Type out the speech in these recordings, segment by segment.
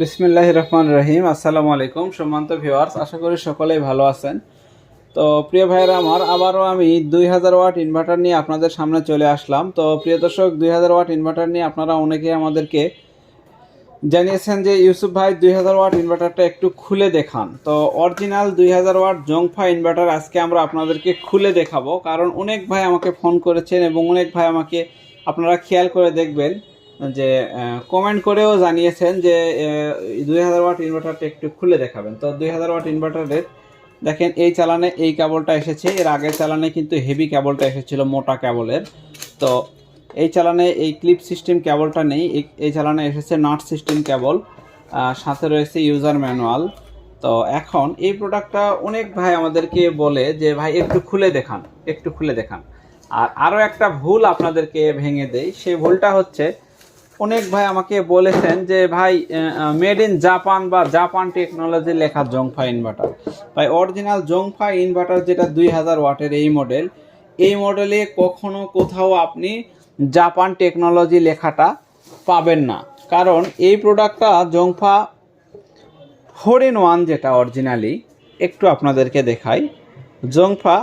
বিসমিল্লাহ রহমান রহিম আসসালামু আলাইকুম সম্মানিত ভিউয়ার্স, আশা করি সকলেই ভালো আছেন। তো প্রিয় ভাইয়েরা আমার, আবারও আমি দুই হাজার ওয়াট ইনভার্টার নিয়ে আপনাদের সামনে চলে আসলাম। তো প্রিয় দর্শক, দুই হাজার ওয়াট ইনভার্টার নিয়ে আপনারা অনেকেই আমাদেরকে জানিয়েছেন যে, ইউসুফ ভাই দুই হাজার ওয়াট ইনভার্টারটা একটু খুলে দেখান। তো অরিজিনাল দুই হাজার ওয়াট জংফা ইনভার্টার আজকে আমরা আপনাদেরকে খুলে দেখাবো। কারণ অনেক ভাই আমাকে ফোন করেছেন এবং অনেক ভাই আমাকে আপনারা খেয়াল করে দেখবেন। যে কমেন্ট করেও জানিয়েছেন যে দুই হাজার ওয়াট ইনভার্টারটা একটু খুলে দেখাবেন। তো দুই হাজার ওয়াট ইনভার্টারের দেখেন এই চালানে এই কেবলটা এসেছে, এর আগের চালানে কিন্তু হেভি কেবলটা এসেছিল, মোটা কেবলের। তো এই চালানে এই ক্লিপ সিস্টেম কেবলটা নেই, এই- চালানে এসেছে নাট সিস্টেম কেবল সাথে রয়েছে ইউজার ম্যানুয়াল তো এখন এই প্রোডাক্টটা অনেক ভাই আমাদেরকে বলে যে, ভাই, একটু খুলে দেখান, একটু খুলে দেখান। আর আরও একটা ভুল আপনাদেরকে ভেঙে দেই সেই ভুলটা হচ্ছে অনেক ভাই আমাকে বলেছেন যে, ভাই মেড ইন জাপান বা জাপান টেকনোলজি লেখা জংফা ইনভার্টার ভাই অরিজিনাল জংফা ইনভার্টার যেটা দুই হাজার ওয়াটের এই মডেল এই মডেলে কখনো কোথাও আপনি জাপান টেকনোলজি লেখাটা পাবেন না। কারণ এই প্রোডাক্টটা জংফা ফোর ইন ওয়ান যেটা অরিজিনালি একটু আপনাদেরকে দেখাই। জংফা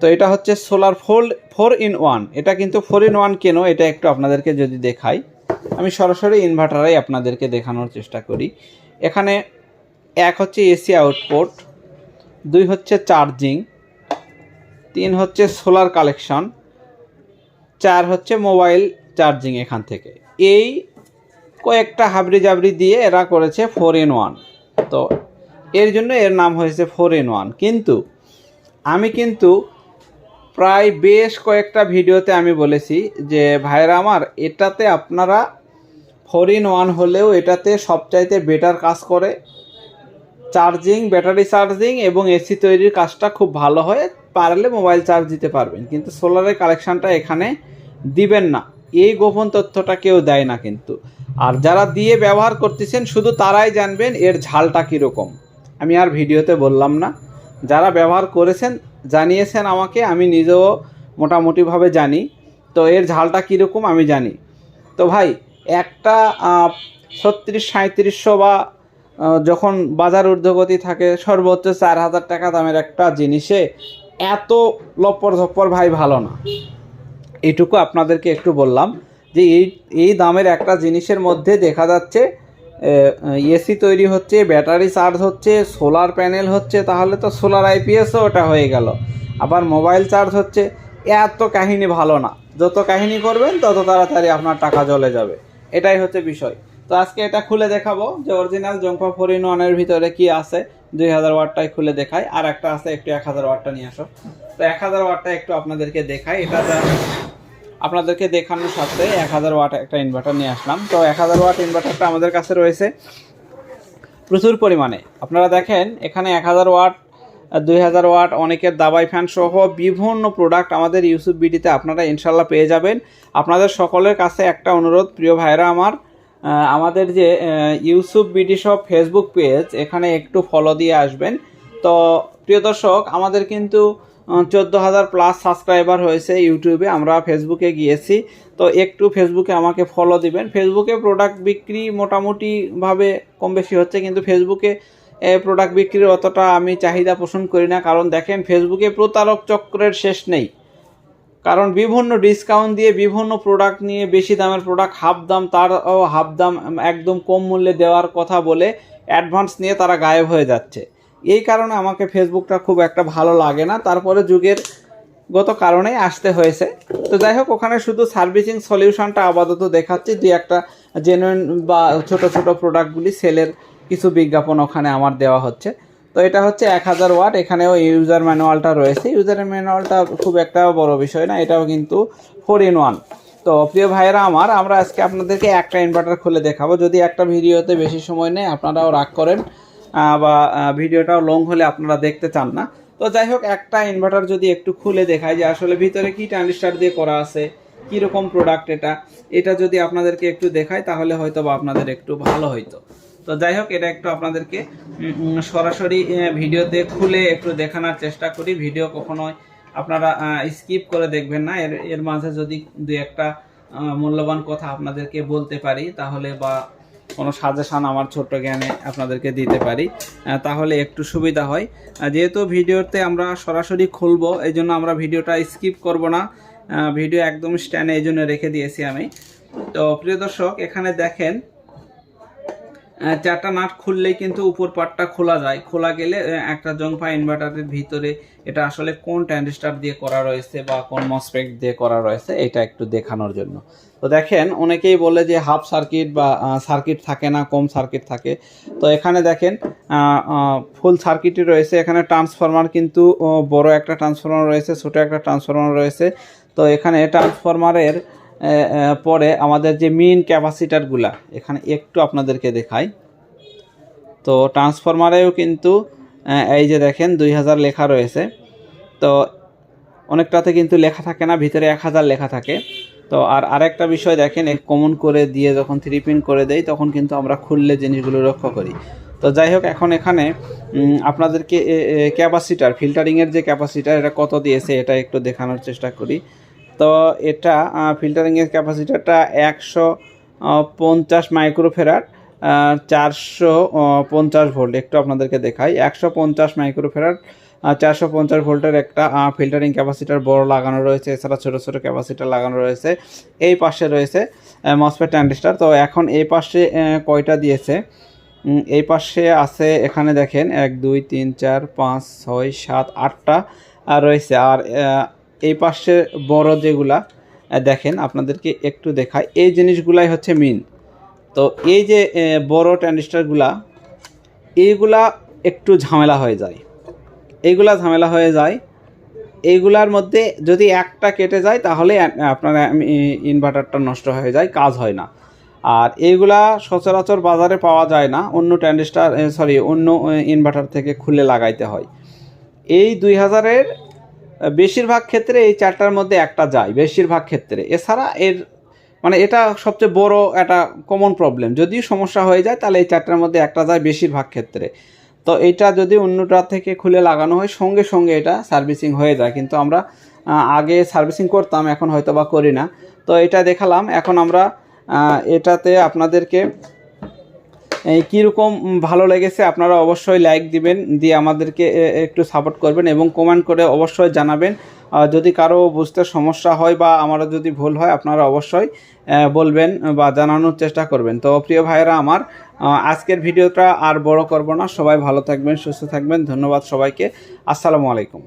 তো এটা হচ্ছে solar four four in one এটা কিন্তু ফোর ইন ওয়ান কেন? এটা একটু আপনাদেরকে যদি দেখাই। আমি সরাসরি ইনভার্টারাই আপনাদেরকে দেখানোর চেষ্টা করি। এখানে এক হচ্ছে এসি আউটপুট দুই হচ্ছে চার্জিং তিন হচ্ছে সোলার কালেকশন চার হচ্ছে মোবাইল চার্জিং এখান থেকে। এই কয়েকটা হাবড়ি জাবড়ি দিয়ে এরা করেছে ফোর ইন ওয়ান তো এর জন্য এর নাম হয়েছে ফোর ইন ওয়ান কিন্তু আমি কিন্তু প্রায় বেশ কয়েকটা ভিডিওতে আমি বলেছি যে ভাইরা আমার, এটাতে আপনারা ফোর ইন ওয়ান হলেও এটাতে সবচাইতে বেটার কাজ করে। চার্জিং ব্যাটারি চার্জিং এবং এসি তৈরির কাজটা খুব ভালো হয়। পারলে মোবাইল চার্জ দিতে পারবেন। কিন্তু সোলারের কালেকশানটা এখানে দিবেন না। এই গোপন তথ্যটা কেউ দেয় না কিন্তু। আর যারা দিয়ে ব্যবহার করতেছেন, শুধু তারাই জানবেন এর ঝালটা কীরকম। আমি আর ভিডিওতে বললাম না। যারা ব্যবহার করেছেন জানিয়েছেন আমাকে, আমি নিজেও মোটামুটিভাবে জানি। তো এর ঝালটা কীরকম আমি জানি। তো ভাই, একটা ছত্রিশ সাঁত্রিশশো বা যখন বাজার ঊর্ধ্বগতি থাকে, সর্বোচ্চ চার হাজার টাকা দামের একটা জিনিসে এত লপ্পর ঝপ্পর ভাই ভালো না। এইটুকু আপনাদেরকে একটু বললাম যে এই এই দামের একটা জিনিসের মধ্যে দেখা যাচ্ছে এসি তৈরি হচ্ছে, ব্যাটারি চার্জ হচ্ছে, সোলার প্যানেল হচ্ছে, তাহলে তো সোলার আইপিএসও ওটা হয়ে গেল। আবার মোবাইল চার্জ হচ্ছে এত কাহিনী ভালো না। যত কাহিনী করবেন, তত তাড়াতাড়ি আপনার টাকা চলে যাবে। এটাই হচ্ছে বিষয়। তো আজকে এটা খুলে দেখাবো যে অরিজিনাল জংপা ফোর ইন ওয়ানের ভিতরে কি আছে। দুই হাজার ওয়াটটাই খুলে দেখাই। আর একটা আছে, একটু এক হাজার ওয়াটটা নিয়ে আসো। তো এক হাজার ওয়াটটা একটু আপনাদেরকে দেখাই। এটা আপনাদেরকে দেখানোর সাথে এক হাজার ওয়াট একটা ইনভার্টার নিয়ে আসলাম। তো এক হাজার ওয়াট ইনভার্টারটা আমাদের কাছে রয়েছে প্রচুর পরিমাণে। আপনারা দেখেন, এখানে এক হাজার ওয়াট, দুই হাজার ওয়াট, অনেকের দাবাই ফ্যান সহ বিভিন্ন প্রোডাক্ট আমাদের ইউসুফ বিডিতে আপনারা ইনশাল্লাহ পেয়ে যাবেন। আপনাদের সকলের কাছে একটা অনুরোধ, প্রিয় ভাইরা আমার আমাদের যে ইউসুফ বিডি সব ফেসবুক পেজ এখানে একটু ফলো দিয়ে আসবেন। তো, প্রিয় দর্শক, আমাদের কিন্তু চোদ্দ হাজার প্লাস সাবস্ক্রাইবার হয়েছে ইউটিউবে, আমরা ফেসবুকে গিয়েছি। তো একটু ফেসবুকে আমাকে ফলো দিবেন। ফেসবুকে প্রোডাক্ট বিক্রি মোটামুটিভাবে কম বেশি হচ্ছে, কিন্তু ফেসবুকে প্রোডাক্ট বিক্রির অতটা আমি চাহিদা পোষণ করি না। কারণ দেখেন ফেসবুকে প্রতারক চক্রের শেষ নেই। কারণ বিভিন্ন ডিসকাউন্ট দিয়ে বিভিন্ন প্রোডাক্ট নিয়ে বেশি দামের প্রোডাক্ট হাফ দাম তারও হাফ দাম একদম কম মূল্যে দেওয়ার কথা বলে অ্যাডভান্স নিয়ে তারা গায়েব হয়ে যাচ্ছে। এই কারণে আমাকে ফেসবুকটা খুব একটা ভালো লাগে না। তারপরে যুগের গত কারণেই আসতে হয়েছে। তো যাই হোক, ওখানে শুধু সার্ভিসিং সলিউশনটা আপাতত দেখাচ্ছি। দুই একটা জেনুইন বা ছোট ছোট প্রোডাক্টগুলি সেলের কিছু বিজ্ঞাপন ওখানে আমার দেওয়া হচ্ছে। তো এটা হচ্ছে এক হাজার ওয়াট। এখানেও ইউজার ম্যানুয়ালটা রয়েছে। ইউজার ম্যানুয়ালটা খুব একটা বড় বিষয় না, এটাও কিন্তু ফোর ইন ওয়ান তো প্রিয় ভাইয়েরা আমার, আমরা আজকে আপনাদেরকে একটা ইনভার্টার খুলে দেখাবো। যদি একটা ভিডিওতে বেশি সময় নেই আপনারাও রাগ করেন। বা ভিডিওটাও লং হলে আপনারা দেখতে চান না। তো যাই হোক, একটা ইনভার্টার যদি একটু খুলে দেখায় যে আসলে ভিতরে কি ট্রানজিস্টার দিয়ে করা আছে, কীরকম প্রোডাক্ট এটা এটা যদি আপনাদেরকে একটু দেখায়, তাহলে হয়তো বা আপনাদের একটু ভালো হইতো। তো যাই হোক, এটা একটু আপনাদেরকে সরাসরি ভিডিওতে খুলে একটু দেখানোর চেষ্টা করি। ভিডিও কখনোই আপনারা স্কিপ করে দেখবেন না। এর এর মাঝে যদি দুই একটা মূল্যবান কথা আপনাদেরকে বলতে পারি, তাহলে বা কোনো সাজেশান আমার ছোট্ট জ্ঞানে আপনাদেরকে দিতে পারি তাহলে একটু সুবিধা হয়। যেহেতু ভিডিওতে আমরা সরাসরি খুলবো, এই জন্য আমরা ভিডিওটা স্কিপ করব না। ভিডিও একদম স্ট্যান্ডে এই জন্য রেখে দিয়েছি আমি। তো প্রিয় দর্শক, এখানে দেখেন চারটা নাট খুললেই কিন্তু উপর পাটটা খোলা যায়। খোলা গেলে একটা জংফা ইনভার্টারের ভিতরে এটা আসলে কোন ট্যান্ডিস্টার দিয়ে করা রয়েছে বা কোন মসপেক দিয়ে করা রয়েছে, এটা একটু দেখানোর জন্য। তো দেখেন, অনেকেই বলে যে হাফ সার্কিট বা সার্কিট থাকে না, কম সার্কিট থাকে। তো এখানে দেখেন ফুল সার্কিটই রয়েছে। এখানে ট্রান্সফরমার কিন্তু বড় একটা ট্রান্সফরমার রয়েছে, ছোটো একটা ট্রান্সফরমার রয়েছে। তো এখানে ট্রান্সফরমারের পরে আমাদের যে মেইন ক্যাপাসিটারগুলা এখানে একটু আপনাদেরকে দেখাই। তো ট্রান্সফরমারেও কিন্তু এই যে দেখেন, দুই হাজার লেখা রয়েছে। তো অনেকটাতে কিন্তু লেখা থাকে না, ভিতরে এক হাজার লেখা থাকে। তো আর আরেকটা বিষয় দেখেন, এক কমন করে দিয়ে যখন থ্রি পিন করে দেই, তখন কিন্তু আমরা খুললে জিনিসগুলো লক্ষ্য করি। তো যাই হোক, এখন এখানে আপনাদেরকে ক্যাপাসিটার ফিল্টারিংয়ের যে ক্যাপাসিটার এটা কত দিয়েছে, এটা একটু দেখানোর চেষ্টা করি। তো এটা ফিল্টারিংয়ের ক্যাপাসিটারটা একশো পঞ্চাশ মাইক্রোফেরার চারশো পঞ্চাশ ভোল্ট একটু আপনাদেরকে দেখাই, একশো পঞ্চাশ মাইক্রোফেরার চারশো পঞ্চাশ ভোল্টের একটা ফিল্টারিং ক্যাপাসিটার বড় লাগানো রয়েছে, এছাড়া ছোটো ছোটো ক্যাপাসিটার লাগানো রয়েছে। এই পাশে রয়েছে মসপেট ট্যান্ডিস্টার তো এখন এই পাশে কয়টা দিয়েছে? এই পাশে আছে, এখানে দেখেন, এক, দুই, তিন, চার, পাঁচ, ছয়, সাত, আটটা রয়েছে। আর এই পাশে বড় যেগুলা দেখেন, আপনাদেরকে একটু দেখাই। এই জিনিসগুলাই হচ্ছে মিন। তো এই যে বড় ট্যান্ডিস্টারগুলা এইগুলা একটু ঝামেলা হয়ে যায়। এইগুলা ঝামেলা হয়ে যায়। এইগুলার মধ্যে যদি একটা কেটে যায়, তাহলে আপনার ইনভার্টারটা নষ্ট হয়ে যায়, কাজ হয় না। আর এইগুলা সচরাচর বাজারে পাওয়া যায় না, অন্য ট্যান্ডিস্টার সরি, অন্য ইনভার্টার থেকে খুলে লাগাইতে হয়। এই দুই হাজারের বেশিরভাগ ক্ষেত্রে এই চারটার মধ্যে একটা যায়, বেশিরভাগ ক্ষেত্রে। এছাড়া এর মানে এটা সবচেয়ে বড় একটা কমন প্রবলেম যদি সমস্যা হয়ে যায়, তাহলে এই চারটার মধ্যে একটা যায় বেশিরভাগ ক্ষেত্রে। তো এটা যদি অন্যটা থেকে খুলে লাগানো হয়, সঙ্গে সঙ্গে এটা সার্ভিসিং হয়ে যায়। কিন্তু আমরা আগে সার্ভিসিং করতাম, এখন হয়তো বা করি না। তো এটা দেখালাম। এখন আমরা এটাতে আপনাদেরকে কীরকম ভালো লেগেছে আপনারা অবশ্যই লাইক দিবেন, দিয়ে আমাদেরকে একটু সাপোর্ট করবেন এবং কমেন্ট করে অবশ্যই জানাবেন। যদি কারও বুঝতে সমস্যা হয় বা আমারও যদি ভুল হয়, আপনারা অবশ্যই বলবেন বা জানানোর চেষ্টা করবেন। তো প্রিয় ভাইয়েরা আমার আজকের ভিডিওটা আর বড় করব না। সবাই ভালো থাকবেন, সুস্থ থাকবেন। ধন্যবাদ সবাইকে। আসসালামু আলাইকুম।